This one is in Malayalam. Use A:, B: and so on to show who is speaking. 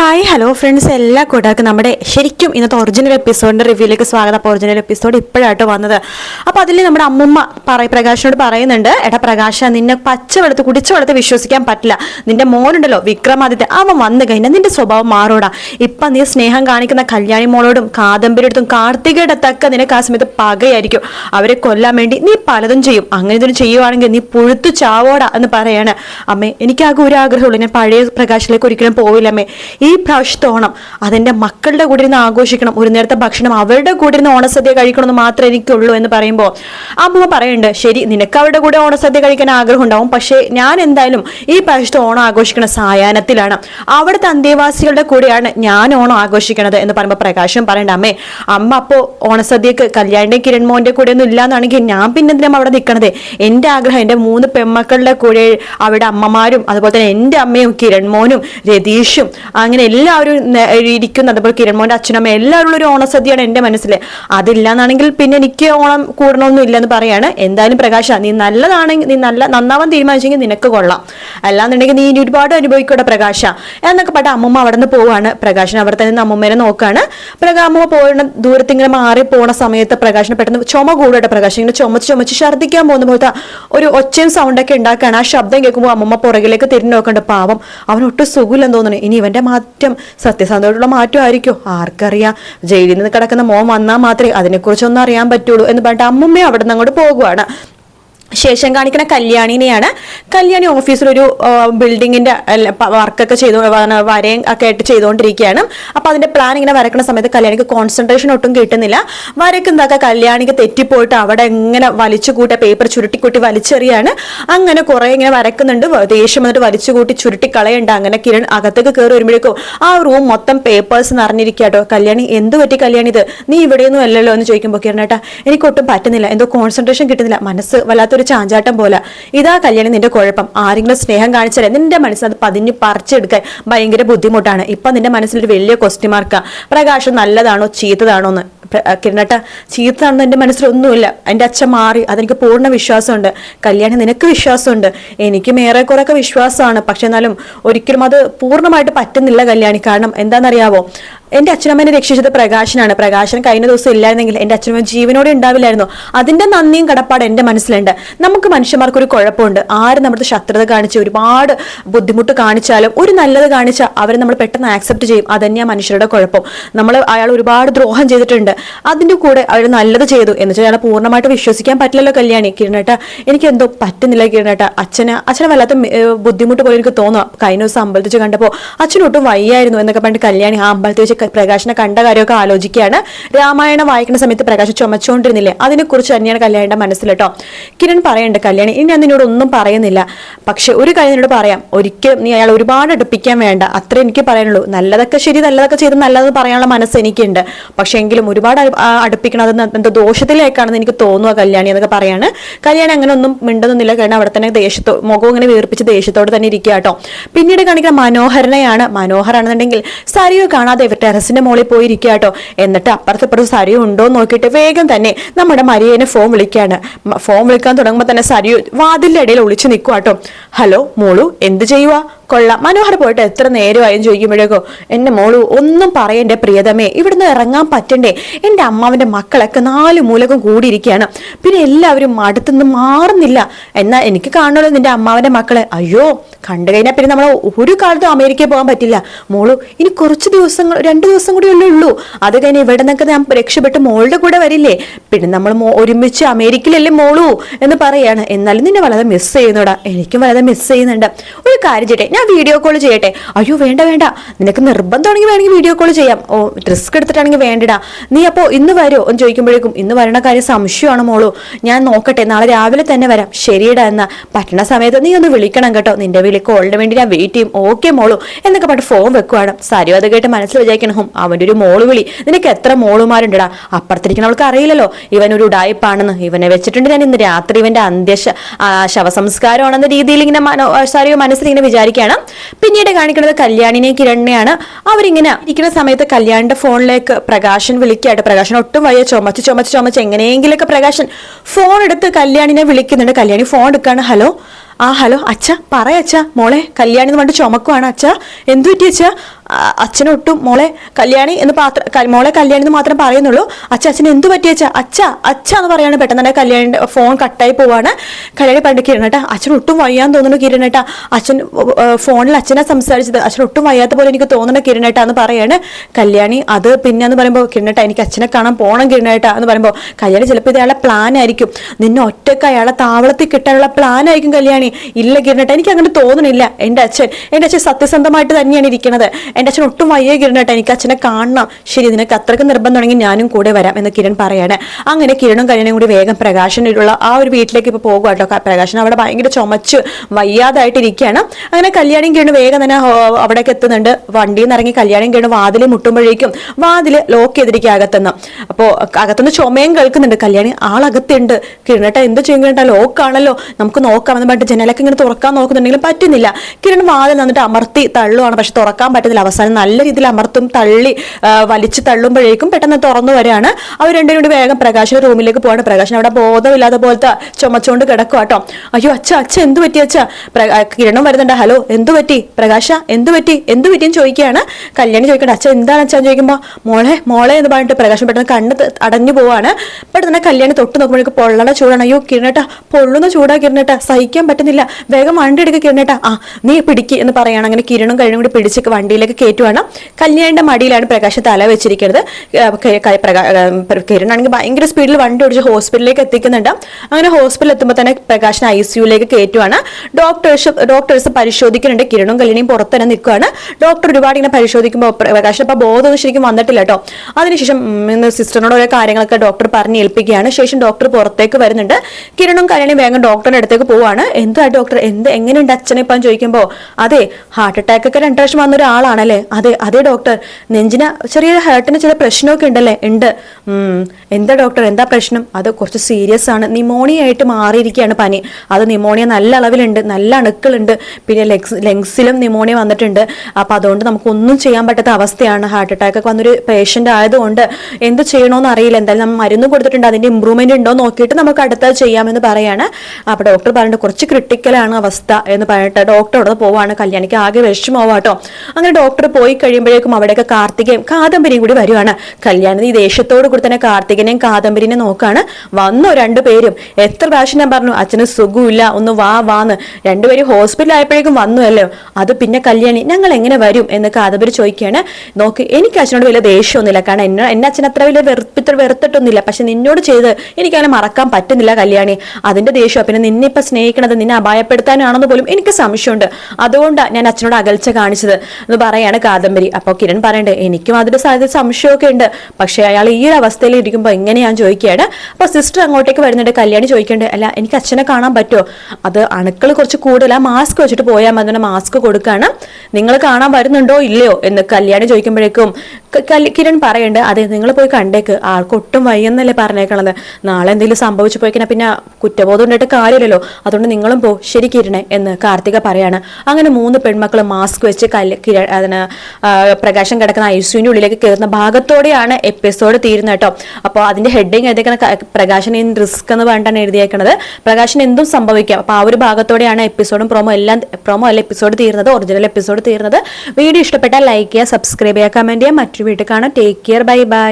A: ഹായ് ഹലോ ഫ്രണ്ട്സ് എല്ലാ കൂട്ടുകാർക്കും നമ്മുടെ ശരിക്കും ഇന്നത്തെ ഒറിജിനൽ എപ്പിസോഡിന്റെ റിവ്യൂയിലേക്ക് സ്വാഗതം. അപ്പോൾ ഒറിജിനൽ എപ്പിസോഡ് ഇപ്പോഴാട്ടോ വന്നത്. അപ്പോൾ അതിൽ നമ്മുടെ അമ്മമ്മ പറ പ്രകാശിനോട് പറയുന്നുണ്ട് എടാ പ്രകാശ നിന്നെ പച്ച വെളുത്ത് കുടിച്ച വെളുത്ത് വിശ്വസിക്കാൻ പറ്റില്ല. നിന്റെ മോനുണ്ടല്ലോ വിക്രമാദിത്യ. അവൻ വന്നു കഴിഞ്ഞാൽ നിന്റെ സ്വഭാവം മാറൂടാ. ഇപ്പം നീ സ്നേഹം കാണിക്കുന്ന കല്യാണി മോളോടും കാദംബരിയടുത്തും കാർത്തികയുടെ തക്ക നിനക്ക് ആ സമയത്ത് പകയായിരിക്കും. അവരെ കൊല്ലാൻ വേണ്ടി നീ പലതും ചെയ്യും. അങ്ങനെ ഇതൊന്നും ചെയ്യുവാണെങ്കിൽ നീ പുഴുത്തു ചാവോടാ എന്ന് പറയാണ്. അമ്മേ എനിക്കാകെ ഒരു ആഗ്രഹമുള്ളൂ ഞാൻ പഴയ പ്രകാശിലേക്ക് ഒരിക്കലും പോവില്ലമ്മേ ഈ പ്രാവശ്യത്തെ ഓണം അതെന്റെ മക്കളുടെ കൂടെ ഇരുന്ന് ആഘോഷിക്കണം. ഒരു നേരത്തെ ഭക്ഷണം അവരുടെ കൂടെ ഇരുന്ന് ഓണസദ്യ കഴിക്കണമെന്ന് മാത്രമേ എനിക്കുള്ളൂ എന്ന് പറയുമ്പോൾ അമ്മ പറയുന്നുണ്ട് ശരി നിനക്ക് അവരുടെ കൂടെ ഓണസദ്യ കഴിക്കാൻ ആഗ്രഹം ഉണ്ടാവും. പക്ഷേ ഞാൻ എന്തായാലും ഈ പ്രാവശ്യത്തെ ഓണം ആഘോഷിക്കുന്ന സായാഹ്നത്തിലാണ്. അവിടുത്തെ അന്തേവാസികളുടെ കൂടെയാണ് ഞാൻ ഓണം ആഘോഷിക്കണത് എന്ന് പറയുമ്പോൾ പ്രകാശം പറയണ്ട അമ്മേ അമ്മ അപ്പോൾ ഓണസദ്യക്ക് കല്യാണിന്റെ കിരൺമോന്റെ കൂടെ ഒന്നും ഇല്ലാന്നാണെങ്കിൽ ഞാൻ പിന്നെന്തിനും അവിടെ നിൽക്കണത് എന്റെ ആഗ്രഹം എന്റെ മൂന്ന് പെമ്മക്കളുടെ കൂടെ അവിടെ അമ്മമാരും അതുപോലെ തന്നെ എന്റെ അമ്മയും കിരൺ മോനും രതീഷും അങ്ങനെ എല്ലാവരും ഇരിക്കുന്നത് ഇരിക്കുന്ന. അതുപോലെ കിരൺമോന്റെ അച്ഛനമ്മ എല്ലാവരും ഒരു ഓണസദ്യയാണ് എന്റെ മനസ്സിൽ അതില്ലാന്നാണെങ്കിൽ പിന്നെ എനിക്ക് ഓണം കൂടണമൊന്നും ഇല്ലെന്ന് പറയാണ്. എന്തായാലും പ്രകാശ നീ നല്ലതാണെങ്കിൽ നീ നല്ല നന്നാവാൻ തീരുമാനിച്ചെങ്കിൽ നിനക്ക് കൊള്ളാം. അല്ലാന്നുണ്ടെങ്കിൽ നീ ഇനി ഒരുപാട് അനുഭവിക്കൂടെ പ്രകാശ. എന്നൊക്കെ പറഞ്ഞ അമ്മമ്മ അവിടെ നിന്ന് പോവാണ്. പ്രകാശൻ അവിടെ തന്നെ അമ്മമ്മേനെ നോക്കാണ്. പ്രകാ അമ്മമ്മ പോണ ദൂരത്ത് ഇങ്ങനെ മാറി പോണ സമയത്ത് പ്രകാശന് പെട്ടെന്ന് ചുമ കൂടട്ടെ പ്രകാശൻ ഇങ്ങനെ ചുമച്ച് ചുമച്ച് ഛർദ്ദിക്കാൻ പോകുന്ന പോലത്തെ ഒരു ഒച്ചയും സൗണ്ടൊക്കെ ഉണ്ടാക്കുകയാണ് ആ ശബ്ദം കേൾക്കുമ്പോൾ അമ്മമ്മ പുറകിലേക്ക് തിരിഞ്ഞു നോക്കണ്ട. പാവം അവനൊട്ടും സുഖമില്ലെന്ന് തോന്നുന്നു. ഇനി ഇവന്റെ മാറ്റം സത്യസന്ധമായിട്ടുള്ള മാറ്റം ആയിരിക്കും ആർക്കറിയാം. ജയിലിൽ നിന്ന് കിടക്കുന്ന മോൻ വന്നാൽ മാത്രമേ അതിനെക്കുറിച്ചൊന്നും അറിയാൻ പറ്റുള്ളൂ എന്ന് പറഞ്ഞിട്ട് അമ്മമ്മ അവിടെ നിന്ന് അങ്ങോട്ട് പോകുവാണ്. ശേഷം കാണിക്കുന്ന കല്യാണിനെയാണ്. കല്യാണി ഓഫീസിലൊരു ബിൽഡിങ്ങിന്റെ വർക്കൊക്കെ ചെയ്തു വരയും ഒക്കെ ആയിട്ട് ചെയ്തുകൊണ്ടിരിക്കുകയാണ് അപ്പൊ അതിന്റെ പ്ലാൻ ഇങ്ങനെ വരക്കുന്ന സമയത്ത് കല്യാണിക്ക് കോൺസെൻട്രേഷൻ ഒട്ടും കിട്ടുന്നില്ല. വരക്കുന്നതൊക്കെ കല്യാണിക്ക് തെറ്റിപ്പോയിട്ട് അവിടെ ഇങ്ങനെ വലിച്ചു കൂട്ടിയ പേപ്പർ ചുരുട്ടിക്കൂട്ടി വലിച്ചെറിയാണ്. അങ്ങനെ കുറെ ഇങ്ങനെ വരക്കുന്നുണ്ട്. ദേഷ്യം വന്നിട്ട് വലിച്ചു കൂട്ടി ചുരുട്ടി കളയുണ്ട് അങ്ങനെ കിരൺ അകത്തേക്ക് കയറി വരുമ്പോഴേക്കും ആ റൂം മൊത്തം പേപ്പേഴ്സ് നിറഞ്ഞിരിക്കാട്ടോ കല്യാണി എന്ത് പറ്റി കല്യാണി ഇത്? നീ ഇവിടെയൊന്നും അല്ലല്ലോ? എന്ന് ചോദിക്കുമ്പോൾ കിരണേട്ടാ എനിക്കൊട്ടും പറ്റുന്നില്ല. എന്തോ കോൺസെൻട്രേഷൻ കിട്ടുന്നില്ല. മനസ്സ് വല്ലാത്തൊരു ചാഞ്ചാട്ടം പോലെ. ഇതാ കല്യാണി നിന്റെ കുഴപ്പം. ആരെങ്കിലും സ്നേഹം കാണിച്ചാൽ നിന്റെ മനസ്സിൽ അത് പതിഞ്ഞ് പറിച്ചെടുക്കാൻ ഭയങ്കര ബുദ്ധിമുട്ടാണ്. ഇപ്പൊ നിന്റെ മനസ്സിലൊരു വലിയ ക്വസ്റ്റ്യൻ മാർക്കാ പ്രകാശം നല്ലതാണോ ചീത്തതാണോ എന്ന്. കിരണട്ട ചീത്തതാണെന്ന് എന്റെ മനസ്സിലൊന്നുമില്ല. എന്റെ അച്ഛൻ മാറി. അതെനിക്ക് പൂർണ വിശ്വാസമുണ്ട്. കല്യാണി നിനക്ക് വിശ്വാസമുണ്ട്. എനിക്കും ഏറെക്കുറെയൊക്കെ വിശ്വാസമാണ്. പക്ഷെ എന്നാലും ഒരിക്കലും അത് പൂർണമായിട്ട് പറ്റുന്നില്ല കല്യാണി. കാരണം എന്താണെന്നറിയാവോ? എന്റെ അച്ഛനമ്മനെ രക്ഷിച്ചത് പ്രകാശനാണ്. പ്രകാശൻ കഴിഞ്ഞ ദിവസം ഇല്ലായിരുന്നെങ്കിൽ എന്റെ അച്ഛനമ്മ ജീവനോടെ ഉണ്ടാവില്ലായിരുന്നു. അതിന്റെ നന്ദിയും കടപ്പാട് എന്റെ മനസ്സിലുണ്ട്. നമുക്ക് മനുഷ്യന്മാർക്ക് ഒരു കുഴപ്പമുണ്ട്. ആര് നമ്മുടെ ശത്രുത കാണിച്ച് ഒരുപാട് ബുദ്ധിമുട്ട് കാണിച്ചാലും ഒരു നല്ലത് കാണിച്ചാൽ അവരെ നമ്മൾ പെട്ടെന്ന് ആക്സെപ്റ്റ് ചെയ്യും. അതന്നെയാണ് മനുഷ്യരുടെ കുഴപ്പം. നമ്മൾ അയാൾ ഒരുപാട് ദ്രോഹം ചെയ്തിട്ടുണ്ട്. അതിന്റെ കൂടെ അവർ നല്ലത് ചെയ്തു എന്ന് വെച്ചാൽ അയാളെ പൂർണമായിട്ട് വിശ്വസിക്കാൻ പറ്റില്ലല്ലോ കല്യാണി. കിരണേട്ട എനിക്ക് എന്തോ പറ്റുന്നില്ല കിരണേട്ട. അച്ഛന് അച്ഛനെ വല്ലാത്ത ബുദ്ധിമുട്ട് പോലെ എനിക്ക് തോന്നുക കഴിഞ്ഞ ദിവസം അമ്പലത്തിൽ കണ്ടപ്പോൾ അച്ഛനൊട്ടും വയ്യായിരുന്നു എന്നൊക്കെ പറഞ്ഞിട്ട് കല്യാണി ആ അമ്പലത്തിൽ വെച്ച് പ്രകാശനെ പ്രകാശിനെ കണ്ട കാര്യമൊക്കെ ആലോചിക്കുകയാണ്. രാമായണം വായിക്കുന്ന സമയത്ത് പ്രകാശം ചുമച്ചുകൊണ്ടിരുന്നില്ലേ? അതിനെക്കുറിച്ച് തന്നെയാണ് കല്യാണിയുടെ മനസ്സിൽ കേട്ടോ. കിരൺ പറയുന്നുണ്ട് കല്യാണി. ഇനി ഞാൻ നിന്നോട് ഒന്നും പറയുന്നില്ല. പക്ഷെ ഒരു കാര്യം നിന്നോട് പറയാം. ഒരിക്കലും നീ അയാൾ ഒരുപാട് അടുപ്പിക്കാൻ വേണ്ട. അത്ര എനിക്ക് പറയാനുള്ളൂ. നല്ലതൊക്കെ ശരി നല്ലതൊക്കെ ചെയ്ത് നല്ലത് പറയാനുള്ള മനസ്സ് എനിക്കുണ്ട്. പക്ഷെ എങ്കിലും ഒരുപാട് അടുപ്പിക്കണത് ന- എന്തോ ദോഷത്തിലേക്കാണെന്ന് എനിക്ക് തോന്നുക കല്യാണി എന്നൊക്കെ പറയാണ്. കല്യാണി അങ്ങനെ ഒന്നും മിണ്ടുന്നില്ല. കാരണം അവിടെ തന്നെ ദേഷ്യത്തോ മുഖം ഇങ്ങനെ വീർപ്പിച്ച് ദേഷ്യത്തോടെ തന്നെ ഇരിക്കുക കേട്ടോ. പിന്നീട് കാണിക്കുന്ന മനോഹരനെയാണ് മനോഹരാണെന്നുണ്ടെങ്കിൽ സരിയോ കാണാതെ ഇവർ ടെറസിന്റെ മുകളിൽ പോയി ഇരിക്കുക കേട്ടോ. എന്നിട്ട് അപ്പുറത്തപ്പുറത്ത് സരിയോ ഉണ്ടോ നോക്കിയിട്ട് വേഗം തന്നെ നമ്മുടെ മരിയനെ ഫോം വിളിക്കുകയാണ് ഫോം വിളിക്കാൻ തുടങ്ങുമ്പോൾ തന്നെ സരിയു വാതിലിന്റെ ഇടയിൽ ഒളിച്ചു നിൽക്കുക ഹലോ മോളു എന്ത് ചെയ്യുക കൊള്ളാം. മനോഹർ പോയിട്ട് എത്ര നേരമായും ചോദിക്കുമ്പോഴേക്കോ എന്റെ മോൾ ഒന്നും പറയണ്ടേ പ്രിയതമേ ഇവിടുന്ന് ഇറങ്ങാൻ പറ്റണ്ടേ? എന്റെ അമ്മാവിന്റെ മക്കളൊക്കെ നാല് മൂലകം കൂടിയിരിക്കുകയാണ്. പിന്നെ എല്ലാവരും അടുത്തുനിന്ന് മാറുന്നില്ല. എന്നാൽ എനിക്ക് കാണുമല്ലോ നിന്റെ അമ്മാവന്റെ മക്കളെ. അയ്യോ കണ്ടു കഴിഞ്ഞാൽ പിന്നെ നമ്മൾ ഒരു കാലത്തും അമേരിക്കയിൽ പോകാൻ പറ്റില്ല. മോളു ഇനി കുറച്ച് ദിവസങ്ങൾ രണ്ട് ദിവസം കൂടി അല്ലേ ഉള്ളൂ. അത് കഴിഞ്ഞ് ഇവിടെ നിന്നൊക്കെ ഞാൻ രക്ഷപ്പെട്ട് മോളുടെ കൂടെ വരില്ലേ? പിന്നെ നമ്മൾ ഒരുമിച്ച് അമേരിക്കയിലല്ലേ മോളു? എന്ന് പറയാണ്. എന്നാലും നിന്നെ വളരെ മിസ് ചെയ്യുന്നോടാ. എനിക്കും വളരെ മിസ് ചെയ്യുന്നുണ്ട്. ഒരു കാര്യം ചെയ്യട്ടെ ഞാൻ വീഡിയോ കോൾ ചെയ്യട്ടെ? അയ്യോ വേണ്ട വേണ്ട. നിനക്ക് നിർബന്ധമാണെങ്കിൽ വേണമെങ്കിൽ വീഡിയോ കോൾ ചെയ്യാം. ഓ റിസ്ക് എടുത്തിട്ടാണെങ്കിൽ വേണ്ടടാ. നീ അപ്പോൾ ഇന്ന് വരുമോ എന്ന് ചോദിക്കുമ്പോഴേക്കും ഇന്ന് വരണ കാര്യം സംശയമാണ് മോളോ. ഞാൻ നോക്കട്ടെ നാളെ രാവിലെ തന്നെ വരാം. ശരിയടാ എന്നാ. പറ്റണ സമയത്ത് നീ ഒന്ന് വിളിക്കണം കേട്ടോ. നിന്റെ വിളി കോളിന് വേണ്ടി ഞാൻ വെയിറ്റ് ചെയ്യും. ഓക്കെ മോളു. എന്നൊക്കെ പറഞ്ഞ് ഫോൺ വെക്കുവാണ്. സരി അത് കേട്ട് മനസ്സിൽ വിചാരിക്കണം അവന്റെ ഒരു മോൾ വിളി. നിനക്ക് എത്ര മോളുമാരുണ്ടടാ? അപ്പുറത്തിരിക്കണവൾക്ക് അറിയില്ലല്ലോ. ഇവനൊരു ഉടായ്പാണെന്ന് ഇവനെ വെച്ചിട്ടുണ്ട് ഞാൻ ഇന്ന് രാത്രി ഇവന്റെ അന്ത്യശ ശവസംസ്കാരമാണെന്ന രീതിയിൽ ഇങ്ങനെ മനോ സരിയോ മനസ്സിൽ ഇങ്ങനെ വിചാരിക്കുകയാണ്. പിന്നീട് കാണിക്കുന്നത് കല്യാണിനെ കിരണിനെയാണ്. അവരിങ്ങനെ ഇരിക്കുന്ന സമയത്ത് കല്യാണിന്റെ ഫോണിലേക്ക് പ്രകാശൻ വിളിക്കായിട്ട് പ്രകാശൻ ഒട്ടും വയ്യ. ചുമച്ച് ചുമച്ച് ചുമച്ച് എങ്ങനെയെങ്കിലൊക്കെ പ്രകാശൻ ഫോൺ എടുത്ത് കല്യാണിനെ വിളിക്കുന്നുണ്ട്. കല്യാണി ഫോൺ എടുക്കാണ് ഹലോ? ആ ഹലോ അച്ഛ പറ അച്ഛ. മോളെ കല്യാണി എന്ന് പറഞ്ഞിട്ട് ചുമക്കുവാണ്. അച്ഛ എന്തു പറ്റി അച്ഛ? അച്ഛനൊട്ടും മോളെ കല്യാണി എന്ന് പാത്ര മോളെ കല്യാണി എന്ന് മാത്രം പറയുന്നുള്ളൂ. അച്ഛ അച്ഛന് എന്ത് പറ്റിയ അച്ഛ? അച്ഛ എന്ന് പറയാണ് പെട്ടെന്ന് തന്നെ കല്യാണിന്റെ ഫോൺ കട്ടായി പോവാണ്. കല്യാണി പണ്ട് കിരണട്ടാ അച്ഛൻ ഒട്ടും വയ്യാൻ തോന്നുന്നു കിരണട്ടാ അച്ഛൻ ഫോണിൽ അച്ഛനെ സംസാരിച്ചത്. അച്ഛൻ ഒട്ടും വയ്യാത്ത പോലെ എനിക്ക് തോന്നുന്നു കിരണേട്ടാ എന്ന് പറയാണ്. കല്യാണി അത് പിന്നെ എന്ന് പറയുമ്പോൾ കിരണട്ടാ എനിക്ക് അച്ഛനെ കാണാൻ പോണം കിരണട്ടാ എന്ന് പറയുമ്പോൾ കല്യാണി ചിലപ്പോൾ ഇതയാളെ പ്ലാൻ ആയിരിക്കും. നിന്നെ ഒറ്റയ്ക്ക് അയാളെ താവളത്തിൽ കിട്ടാനുള്ള പ്ലാൻ ആയിരിക്കും കല്യാണി. ഇല്ല കിരണട്ടാ എനിക്ക് അങ്ങനെ തോന്നണില്ല. എന്റെ അച്ഛൻ എന്റെ അച്ഛൻ സത്യസന്ധമായിട്ട് തന്നെയാണ് ഇരിക്കുന്നത് എന്റെ അച്ഛൻ ഒട്ടും വയ്യേ കേട്ടോ എനിക്ക് അച്ഛനെ കാണണം. ശരി നിനക്ക് അത്രയ്ക്ക് നിർബന്ധമാണെങ്കിൽ ഞാനും കൂടെ വരാം എന്ന് കിരൺ പറയാണ്. അങ്ങനെ കിരണും കല്യാണും കൂടി വേഗം പ്രകാശനുള്ള ആ ഒരു വീട്ടിലേക്ക് ഇപ്പോൾ പോകുക കേട്ടോ. പ്രകാശൻ അവിടെ ഭയങ്കര ചുമച്ച് വയ്യാതായിട്ട് ഇരിക്കുകയാണ് അങ്ങനെ കല്യാണം കിരണ് വേഗം തന്നെ അവിടേക്ക് എത്തുന്നുണ്ട്. വണ്ടിയിൽ നിന്ന് ഇറങ്ങി കല്യാണം കിരണ് വാതിൽ മുട്ടുമ്പോഴേക്കും വാതിൽ ലോക്ക് ചെയ്തിരിക്കുക അകത്തുനിന്ന്. അപ്പോൾ അകത്തുനിന്ന് ചുമയും കേൾക്കുന്നുണ്ട്. കല്യാണി ആളകത്തുണ്ട് കിരണട്ട എന്ത് ചെയ്യും കിരണട്ട? ലോക്കാണല്ലോ നമുക്ക് നോക്കാമെന്ന് പറഞ്ഞിട്ട് ജനലൊക്കെ ഇങ്ങനെ തുറക്കാൻ നോക്കുന്നുണ്ടെങ്കിലും പറ്റുന്നില്ല. കിരൺ വാതിൽ നിന്നിട്ട് അമർത്തി തള്ളുവാണ്. പക്ഷെ തുറക്കാൻ പറ്റുന്നില്ല. അവസാനം നല്ല രീതിയിൽ അമർത്തും തള്ളി വലിച്ചു തള്ളുമ്പോഴേക്കും പെട്ടെന്ന് തുറന്നു വരികയാണ്. അവർ രണ്ടുപേരും കൂടി വേഗം പ്രകാശൻ റൂമിലേക്ക് പോവാണ്. പ്രകാശൻ അവിടെ ബോധമില്ലാത്ത പോലത്തെ ചുമച്ചുകൊണ്ട് കിടക്കുക കേട്ടോ. അയ്യോ അച്ഛ അച്ഛ എന്ത് പറ്റി അച്ഛ? കിരണം വരുന്നുണ്ട്. ഹലോ എന്ത് പറ്റി? പ്രകാശ എന്ത് പറ്റി? എന്ത് പറ്റിയെന്ന് ചോദിക്കുകയാണ്. കല്യാണി ചോദിക്കട്ടെ അച്ഛൻ എന്താണ് അച്ഛൻ ചോദിക്കുമ്പോൾ മോളെ മോളെ എന്ന് പറഞ്ഞിട്ട് പ്രകാശം പെട്ടെന്ന് കണ്ണ് അടഞ്ഞു പോവാണ്. പെട്ടെന്ന് കല്യാണി തൊട്ട് നോക്കുമ്പോഴേക്ക് പൊള്ളണ ചൂടാണ്. അയ്യോ കിരണേട്ട പൊള്ളുന്ന ചൂടാ കിരണേട്ട സഹിക്കാൻ പറ്റുന്നില്ല. വേഗം വണ്ടി എടുക്കുക കിരണേട്ട. ആ നീ പിടിക്ക് എന്ന് പറയാണ്. അങ്ങനെ കിരണും കഴിഞ്ഞും കൂടി പിടിച്ച് വണ്ടിയിലേക്ക് കയറ്റുവാണ്. കല്യാണിന്റെ മടിയിലാണ് പ്രകാശ് തല വെച്ചിരിക്കുന്നത്. കിരണാണെങ്കിൽ ഭയങ്കര സ്പീഡിൽ വണ്ടി ഓടിച്ച് ഹോസ്പിറ്റലിലേക്ക് എത്തിക്കുന്നുണ്ട്. അങ്ങനെ ഹോസ്പിറ്റലിൽ എത്തുമ്പോൾ തന്നെ പ്രകാശിനെ ഐ സിയുലേക്ക് കയറ്റുവാണ്. ഡോക്ടേഴ്സ് ഡോക്ടേഴ്സ് പരിശോധിക്കുന്നുണ്ട്. കിരണും കല്യാണിയും പുറത്ത് തന്നെ നിൽക്കുകയാണ് ഡോക്ടർ ഒരുപാട് ഇങ്ങനെ പരിശോധിക്കുമ്പോൾ പ്രകാശിന് ഇപ്പോൾ ബോധം ശരിക്കും വന്നിട്ടില്ല കേട്ടോ. അതിനുശേഷം സിസ്റ്ററിനോട് ഓരോ കാര്യങ്ങളൊക്കെ ഡോക്ടർ പറഞ്ഞ് ഏൽപ്പിക്കുകയാണ്. ശേഷം ഡോക്ടർ പുറത്തേക്ക് വരുന്നുണ്ട്. കിരണും കല്യാണിയും വേഗം ഡോക്ടറിന്റെ അടുത്തേക്ക് പോവാണ്. എന്താ ഡോക്ടർ? എന്ത് എങ്ങനെയുണ്ട് അച്ഛനെ ഇപ്പം ചോദിക്കുമ്പോൾ അതെ ഹാർട്ട് അറ്റാക്ക് ഒക്കെ രണ്ടു വന്ന വന്ന ഒരാളാണല്ലേ അതെ അതെ ഡോക്ടർ നെഞ്ചിന് ചെറിയ ഹാർട്ടിന് ചില പ്രശ്നമൊക്കെ ഉണ്ടല്ലേ? ഉണ്ട്. എന്താ ഡോക്ടർ എന്താ പ്രശ്നം? അത് കുറച്ച് സീരിയസ് ആണ്. നിമോണിയ ആയിട്ട് മാറിയിരിക്കുകയാണ് പനി. അത് നിമോണിയ നല്ല അളവിലുണ്ട് നല്ല അണുക്കളുണ്ട്. പിന്നെ ലെങ്സ് ലെങ്സിലും നിമോണിയ വന്നിട്ടുണ്ട്. അപ്പൊ അതുകൊണ്ട് നമുക്കൊന്നും ചെയ്യാൻ പറ്റാത്ത അവസ്ഥയാണ്. ഹാർട്ട് അറ്റാക്ക് ഒക്കെ വന്നൊരു പേഷ്യന്റ് ആയതുകൊണ്ട് എന്ത് ചെയ്യണമെന്ന് അറിയില്ല. എന്തായാലും നമ്മൾ മരുന്ന് കൊടുത്തിട്ടുണ്ട്. അതിന്റെ ഇമ്പ്രൂവ്മെന്റ് ഉണ്ടോ നോക്കിയിട്ട് നമുക്ക് അടുത്തത് ചെയ്യാമെന്ന് പറയാണ്. അപ്പൊ ഡോക്ടർ പറഞ്ഞിട്ട് കുറച്ച് ക്രിട്ടിക്കലാണ് അവസ്ഥ എന്ന് പറഞ്ഞിട്ട് ഡോക്ടറോട് പോവാണ്. കല്യാണിക്ക് ആകെ വിഷമമാവാട്ടോ. അങ്ങനെ ഡോക്ടർ പോയി കഴിയുമ്പോഴേക്കും അവിടെയൊക്കെ കാർത്തികയും കാദംബരിയും കൂടി വരുവാണ്. കല്യാണി ദേഷ്യത്തോട് കൂടി തന്നെ കാർത്തികനെയും കാദംബരിനെ നോക്കാണ്. വന്നു രണ്ടുപേരും എത്ര പ്രാവശ്യം ഞാൻ പറഞ്ഞു അച്ഛന് സുഖമില്ല ഒന്ന് വാ വാന്ന്. രണ്ടുപേരും ഹോസ്പിറ്റലിൽ ആയപ്പോഴേക്കും വന്നുവല്ലോ അത് പിന്നെ കല്യാണി ഞങ്ങൾ എങ്ങനെ വരും? എന്ന് കാദംബരി ചോദിക്കുകയാണ്. നോക്ക് എനിക്ക് അച്ഛനോട് വലിയ ദേഷ്യമൊന്നുമില്ല കാരണം എന്നെ എന്നെ അച്ഛൻ അത്ര വലിയ വെറുപ്പിത്ര വെറുത്തിട്ടൊന്നുമില്ല. പക്ഷെ നിന്നോട് ചെയ്ത് എനിക്കങ്ങനെ മറക്കാൻ പറ്റുന്നില്ല കല്യാണി. അതിന്റെ ദേഷ്യം പിന്നെ നിന്നെ ഇപ്പൊ സ്നേഹിക്കണത് നിന്നെ അപായപ്പെടുത്താനാണെന്ന് പോലും എനിക്ക് സംശയമുണ്ട്. അതുകൊണ്ടാണ് ഞാൻ അച്ഛനോട് അകൽച്ച കാണിച്ചത്. എന്ന് പറയാണ് കാദംബരി. അപ്പോൾ കിരൺ പറയണ്ടേ എനിക്കും അതിന്റെ സാധ്യത സംശയമൊക്കെ ഉണ്ട്. പക്ഷേ അയാൾ ഈ ഒരു അവസ്ഥയിൽ ഇരിക്കുമ്പോൾ എങ്ങനെയാന്ന് ചോദിക്കുകയാണ്. അപ്പോൾ സിസ്റ്റർ അങ്ങോട്ടേക്ക് വരുന്നുണ്ട്. കല്യാണി ചോദിക്കണ്ടേ അല്ല എനിക്ക് അച്ഛനെ കാണാൻ പറ്റുമോ? അത് അണുക്കൾ കുറച്ച് കൂടുതൽ ആ മാസ്ക് വെച്ചിട്ട് പോയാൽ മതി. മാസ്ക് കൊടുക്കുകയാണ് നിങ്ങൾ കാണാൻ വരുന്നുണ്ടോ ഇല്ലയോ? എന്ന് കല്യാണി ചോദിക്കുമ്പോഴേക്കും കിരൺ പറയുന്നുണ്ട് അതെ നിങ്ങൾ പോയി കണ്ടേക്ക്. ആൾക്കൊട്ടും വയ്യെന്നല്ലേ പറഞ്ഞേക്കണത്. നാളെ എന്തെങ്കിലും സംഭവിച്ചു പോയി പിന്നെ കുറ്റബോധം ഉണ്ടായിട്ട് കാര്യമില്ലല്ലോ. അതുകൊണ്ട് നിങ്ങളും പോ. ശരി കിരണേ എന്ന് കാർത്തിക പറയാണ്. അങ്ങനെ മൂന്ന് പെൺമക്കൾ മാസ്ക് വെച്ച് കല്യ ആ, പ്രകാശം കിടക്കുന്ന ഐസുവിന്റെ ഉള്ളിലേക്ക് കയറുന്ന ഭാഗത്തോടെയാണ് എപ്പിസോഡ് തീരുന്നത് കേട്ടോ. അപ്പോൾ അതിന്റെ ഹെഡിങ് ഏതൊക്കെ പ്രകാശൻ ഇൻ റിസ്ക് എന്ന് പറഞ്ഞിട്ടാണ് എഴുതിയേക്കുന്നത് പ്രകാശൻ എന്തും സംഭവിക്കാം. അപ്പോൾ ആ ഒരു ഭാഗത്തോടെയാണ് എപ്പിസോഡും പ്രൊമോ എല്ലാം പ്രൊമോ അല്ല എപ്പിസോഡ് തീരുന്നത് ഒറിജിനൽ എപ്പിസോഡ് തീരുന്നത്. വീഡിയോ ഇഷ്ടപ്പെട്ടാൽ ലൈക്ക് ചെയ്യുക സബ്സ്ക്രൈബ് ചെയ്യുക കമന്റ് ചെയ്യുക. മറ്റൊരു വീട്ടിൽ കാണാം. Take care bye bye